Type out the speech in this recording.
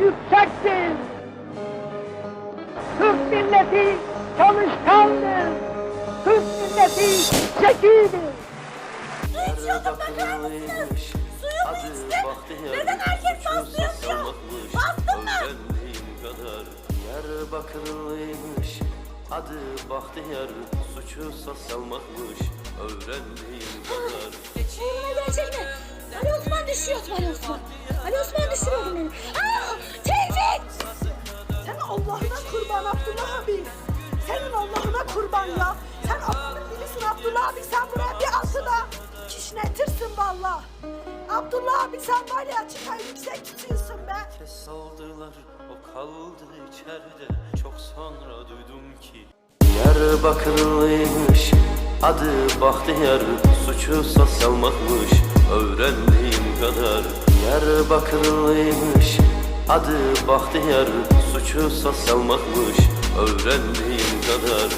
yüksektir. Türk milleti çalışkandır. Türk milleti zekidir. Hiç yolda bakar mısınız? Suyumu içtim. Neden herkes bastırıyor? Bastın mı? kadar Diyarbakırlıymış Adı Bahtiyar Suçu salmakmış Öğrendiğim kadar gerçek mi? Ali Osman düşüyor Ali Osman. Ali Osman düşürüyor beni. Aa, Allah'ına kurban Abdullah abi. Senin Allah'ına kurban ya. Sen Allah'ın dilisin Abdullah abi. Sen buraya bir altına kişnetirsin valla. Abdullah abi sen var ya çıkar yüksek tutuyorsun be. Kes aldılar o kaldı içeride Çok sonra duydum ki Diyarbakırlıymış Adı Bahtiyar Suçu salmakmış Öğrendiğim kadar Diyarbakırlıymış Adı Bahtiyar Suçu salmakmış Öğrendiğim kadar